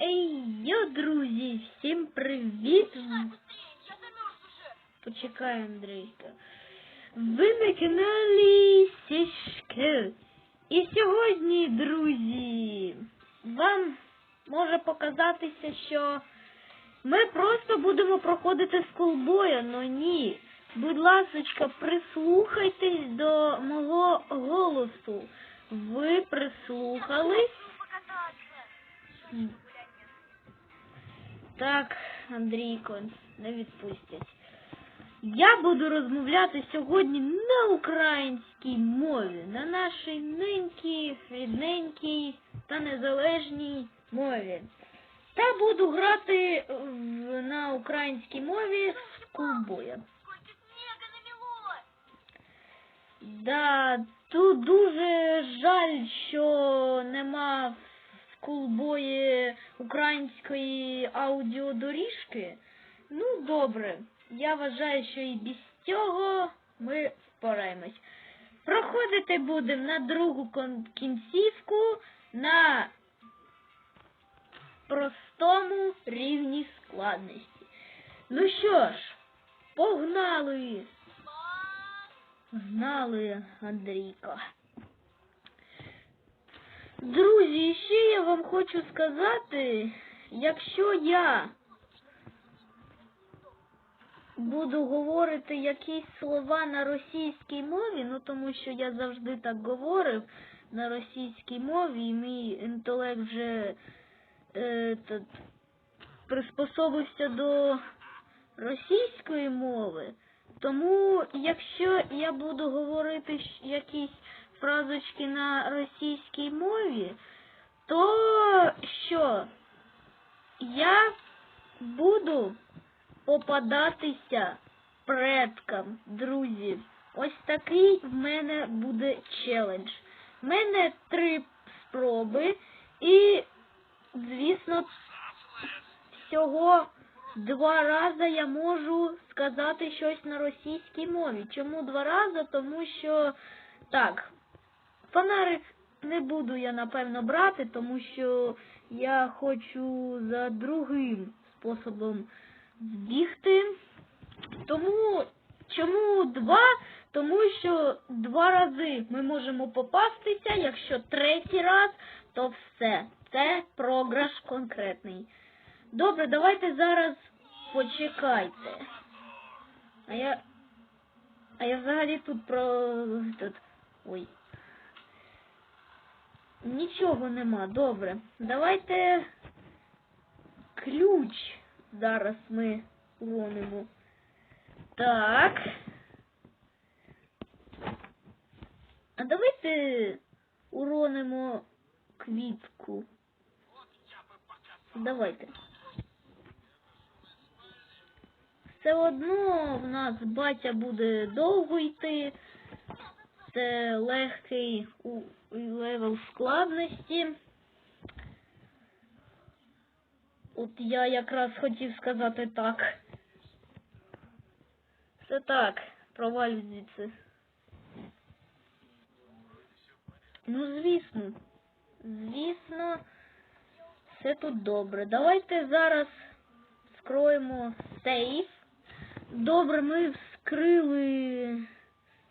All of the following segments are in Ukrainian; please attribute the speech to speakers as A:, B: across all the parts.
A: Ей, йо, друзі, всім привіт! Почекай, Андрійка. Ви на каналі Сішки. І сьогодні, друзі, вам може показатися, що ми просто будемо проходити скулбоя, но ні. Будь ласочка, прислухайтесь до мого голосу. Ви прислухались? Так, Андрійко, не відпустять. Я буду розмовляти сьогодні на українській мові, на нашій ненькій, рідненькій та незалежній мові. Та буду грати в- на українській мові
B: мега намело.
A: Да, тут дуже жаль, що нема в скулбої української аудіодоріжки. Ну, добре. Я вважаю, що і без цього ми впораємось. Проходити будемо на другу кінцівку на простому рівні складності. Ну що ж, погнали! Знали, Андрійко. Друзі, ще я вам хочу сказати, якщо я буду говорити якісь слова на російській мові, ну тому що я завжди так говорив на російській мові, і мій інтелект вже е, тот, приспособився до російської мови. Тому, якщо я буду говорити якісь фразочки на російській мові, то що я буду попадатися предкам, друзі. Ось такий в мене буде челендж. В мене три спроби і, звісно, всього два рази я можу сказати щось на російській мові. Чому два рази? Тому що так, фонарик не буду я напевно брати, тому що я хочу за другим способом збігти. Тому чому два? Тому що два рази ми можемо попастися, якщо третій раз, то все. Це програш конкретний. Добре, давайте зараз почекайте. А я. А я взагалі тут про. Тут. Ой. Нічого нема, добре. Давайте ключ зараз ми уронимо. Так. А давайте уронимо квітку. Давайте. Все одно в нас батя буде довго йти. Це легкий левел складності. От я якраз хотів сказати так. Все так, провалю звідси. Ну, звісно. Звісно, все тут добре. Давайте зараз скроємо сейф. Добре, ми вскрили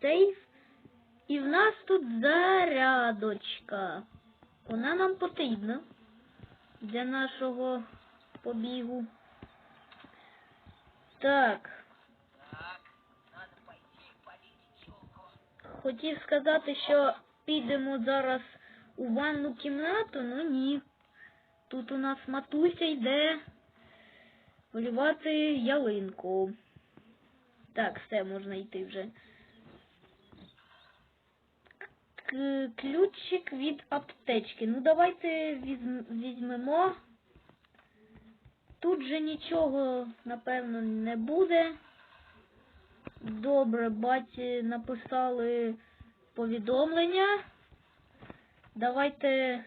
A: сейф. І в нас тут зарядочка. Вона нам потрібна для нашого побігу. Так. Хотів сказати, що підемо зараз у ванну кімнату, ну ні. Тут у нас матуся йде полювати ялинку. Так, все, можна йти вже. Ключик від аптечки. Ну, давайте візьмемо. Тут же нічого, напевно, не буде. Добре, баті написали повідомлення. Давайте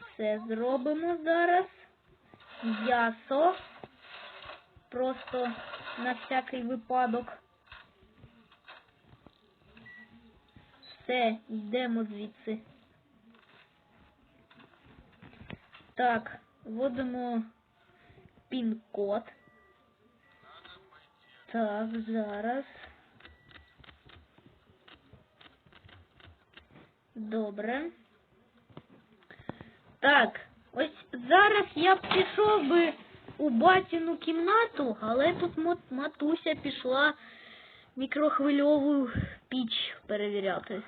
A: все зробимо зараз. М'ясо. Просто на всякий випадок. Все, йдемо звідси. Так, вводимо пін-код. Так, зараз. Добре. Так, ось зараз я б пішов би у батіну кімнату, але тут матуся пішла мікрохвильову піч перевіряти.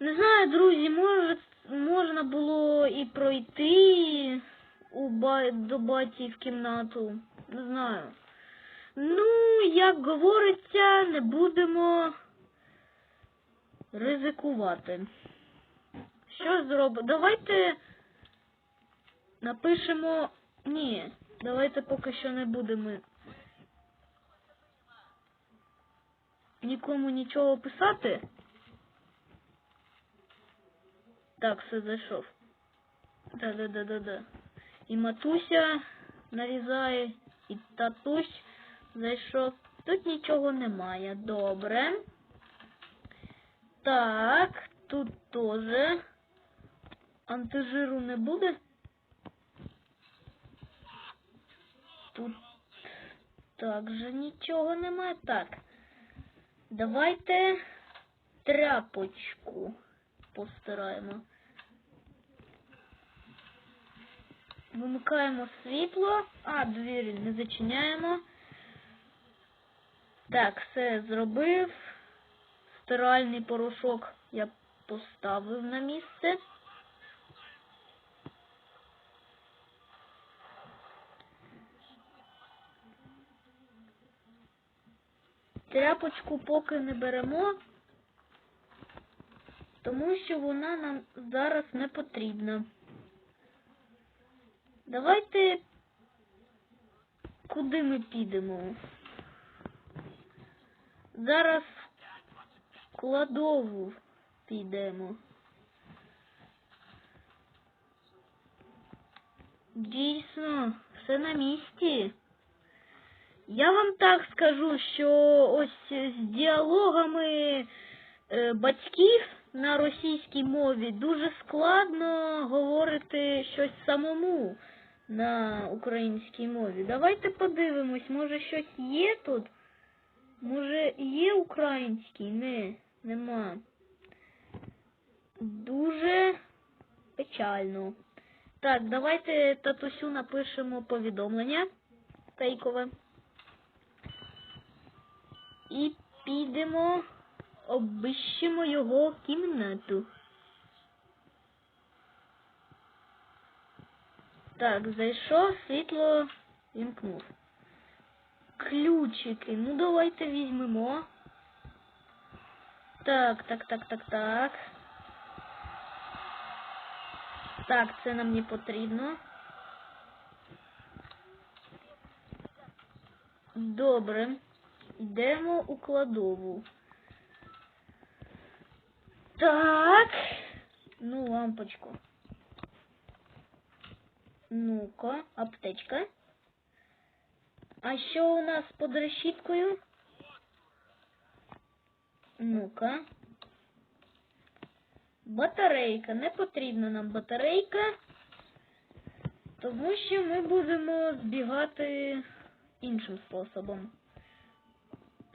A: Не знаю, друзі, може можна було і пройти у ба... до баті в кімнату. Не знаю. Ну, як говориться, не будемо ризикувати. Що зробимо? Давайте напишемо. Ні, давайте поки що не будемо. Нікому нічого писати. Так, все зайшов. Да-да-да-да-да. І матуся нарізає, і татусь зайшов. Тут нічого немає. Добре. Так, тут теж антижиру не буде. Тут також нічого немає. Так. Давайте тряпочку постираємо. Вимикаємо світло. А, двері не зачиняємо. Так, все зробив. Стиральний порошок я поставив на місце. Тряпочку поки не беремо, тому що вона нам зараз не потрібна. Давайте куди ми підемо? Зараз в кладову підемо. Дійсно, все на місці. Я вам так скажу, що ось з діалогами е, батьків на російській мові дуже складно говорити щось самому на українській мові. Давайте подивимось, може щось є тут? Може є український? Не, нема. Дуже печально. Так, давайте татусю напишемо повідомлення фейкове. І підемо, обищимо його кімнату. Так, зайшов, світло вімкнув. Ключики. Ну давайте візьмемо. Так, так, так, так, так. Так, це нам не потрібно. Добре. Йдемо у кладову. Так. Ну, лампочку. Ну-ка, аптечка. А що у нас під решіткою? Ну-ка. Батарейка. Не потрібна нам батарейка, тому що ми будемо збігати іншим способом.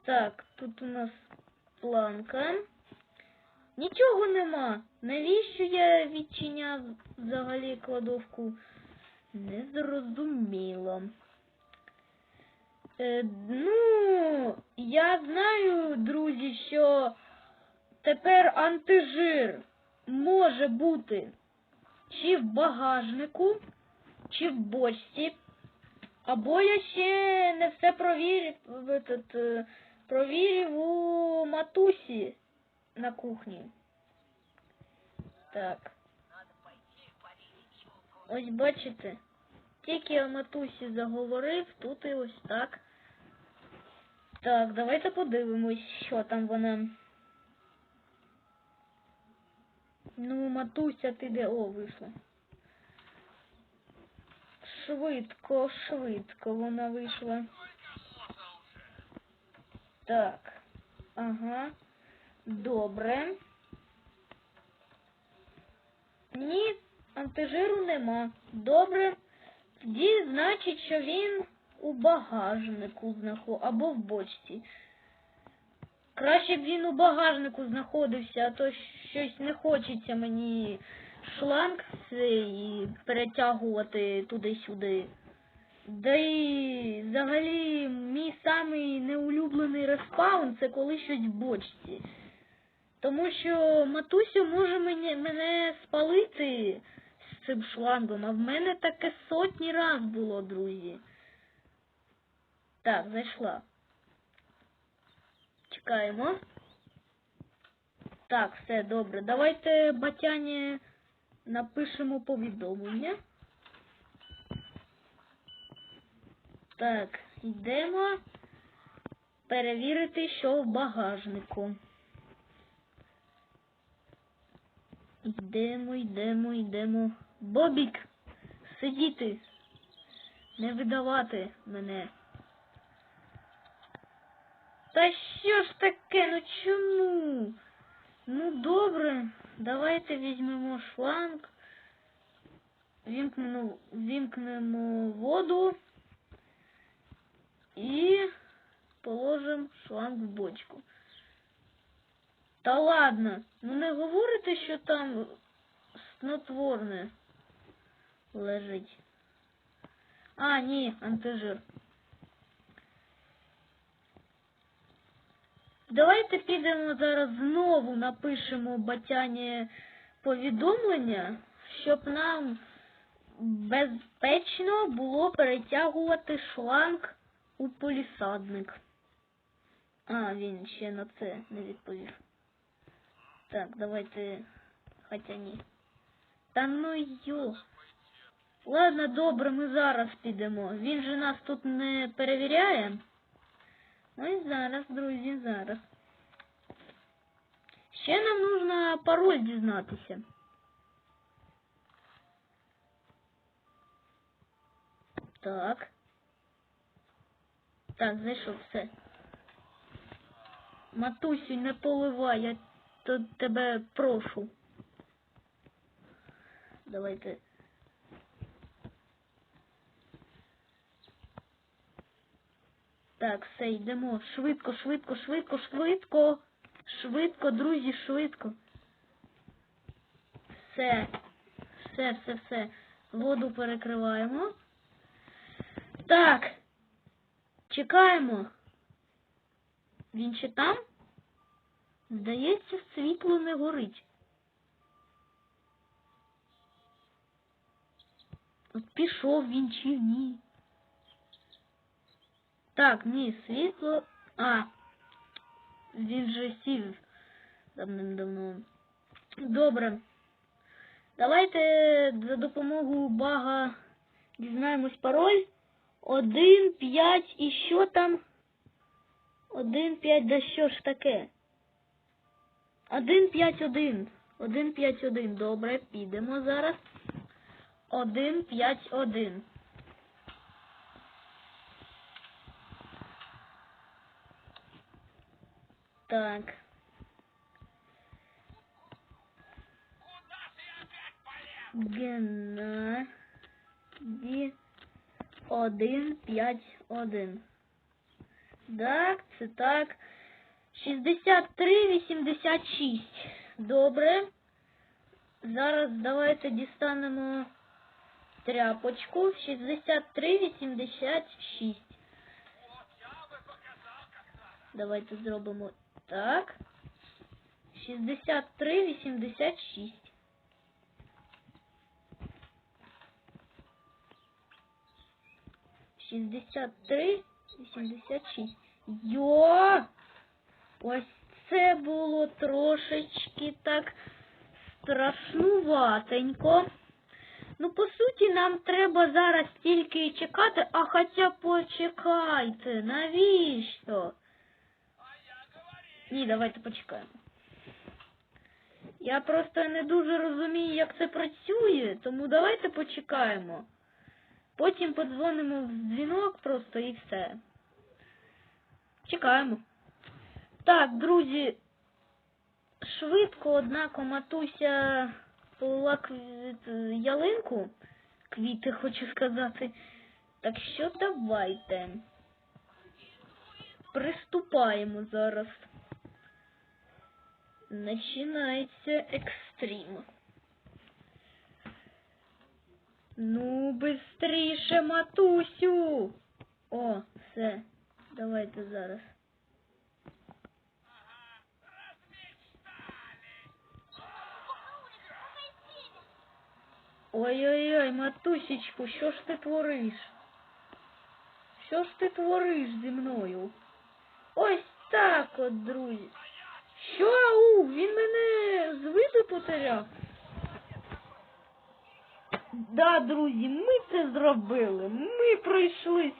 A: Так, тут у нас планка. Нічого нема. Навіщо я відчиняв взагалі кладовку? Не зрозуміло. Е, ну, я знаю, друзі, що тепер антижир може бути чи в багажнику, чи в бочці. Або я ще не все провірив, провірив у матусі на кухні. Так. Ось бачите, тільки я матусі заговорив, тут і ось так. Так, давайте подивимось, що там вона. Ну, матуся, ти де? О, вийшла. Швидко, швидко вона вийшла. Так. Ага. Добре. Ні, антижиру нема. Добре. Тоді значить, що він у багажнику знаход... або в бочці. Краще б він у багажнику знаходився, а то щось не хочеться мені шланг цей перетягувати туди-сюди. Да і взагалі мій самий неулюблений респаун це коли щось в бочці. Тому що матусю може мені, мене спалити з цим шлангом, а в мене таке сотні раз було, друзі. Так, зайшла. Чекаємо. Так, все добре. Давайте батяні напишемо повідомлення. Так, йдемо перевірити, що в багажнику. Йдемо, йдемо, йдемо. Бобік, сидіти, не видавати мене. Та що ж таке, ну чому? Ну добре, давайте візьмемо шланг, вімкнемо, вімкнемо воду і положимо шланг в бочку. Та ладно, ну не говорите, що там снотворне лежить. А, ні, антижир. Давайте підемо зараз знову напишемо батяні повідомлення, щоб нам безпечно було перетягувати шланг у полісадник. А, він ще на це не відповів. Так, давайте. Хоча ні. Та ну йо. Ладно, добре, ми зараз підемо. Він же нас тут не перевіряє. Ось зараз, друзі, зараз. Ще нам нужно пароль дізнатися. Так. Так, зайшов все. Матусю, не поливай, я тут тебе прошу. Давайте. Так, все, йдемо. Швидко, швидко, швидко, швидко. Швидко, друзі, швидко. Все. Все, все, все. Воду перекриваємо. Так. Чекаємо. Він ще там? Здається, світло не горить. От пішов він чи ні. Так, ні, світло. А. Він же сів давним-давно. Добре. Давайте за допомогою бага дізнаємось пароль. Один, п'ять і що там? Один, п'ять, да що ж таке? Один, п'ять, один. Один, п'ять, один. Добре, підемо зараз. Один, п'ять, один. Так. Геннадий. 1, 5, 1. Так, це так. 63,86. Добре. Зараз давайте дістанемо тряпочку.
B: 63,86.
A: Давайте зробимо так. 63,86. 63, 86. Шістдесят три, вісімдесят шість. Йо! Ось це було трошечки так страшнуватенько. Ну, по суті, нам треба зараз тільки чекати, а хоча почекайте, навіщо? Ні, давайте почекаємо. Я просто не дуже розумію, як це працює, тому давайте почекаємо. Потім подзвонимо в дзвінок просто і все. Чекаємо. Так, друзі, швидко, однако, матуся полила кві- ялинку, квіти, хочу сказати. Так що давайте. Приступаємо зараз. Починається екстрім. Ну, бистріше, матусю. О, все. Давайте зараз. Ой-ой-ой, матусечку, що ж ти твориш? Що ж ти твориш зі мною? Ось так от, друзі. Що, ау? Він мене з виду потеряв? Да, друзі, ми це зробили. Ми пройшли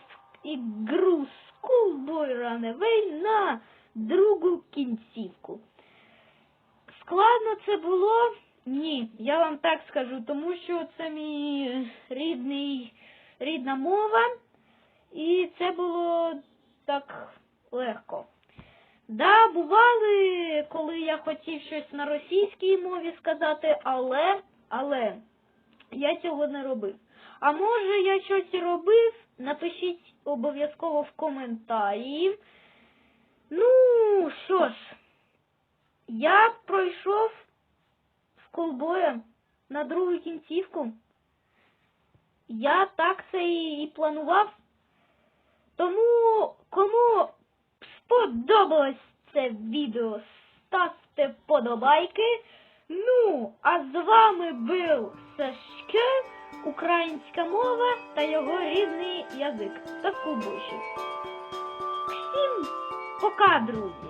A: ігру Schoolboy Runaway на другу кінцівку. Складно це було? Ні, я вам так скажу, тому що це мій рідний, рідна мова, і це було так легко. Да, бували, коли я хотів щось на російській мові сказати, але, але я цього не робив. А може я щось робив? Напишіть обов'язково в коментарі. Ну, що ж, я пройшов з колбоя на другу кінцівку. Я так це і планував. Тому кому сподобалось це відео, ставте подобайки. Ну, а з вами був Сашке, українська мова та його рідний язик та кубочі. Всім пока, друзі!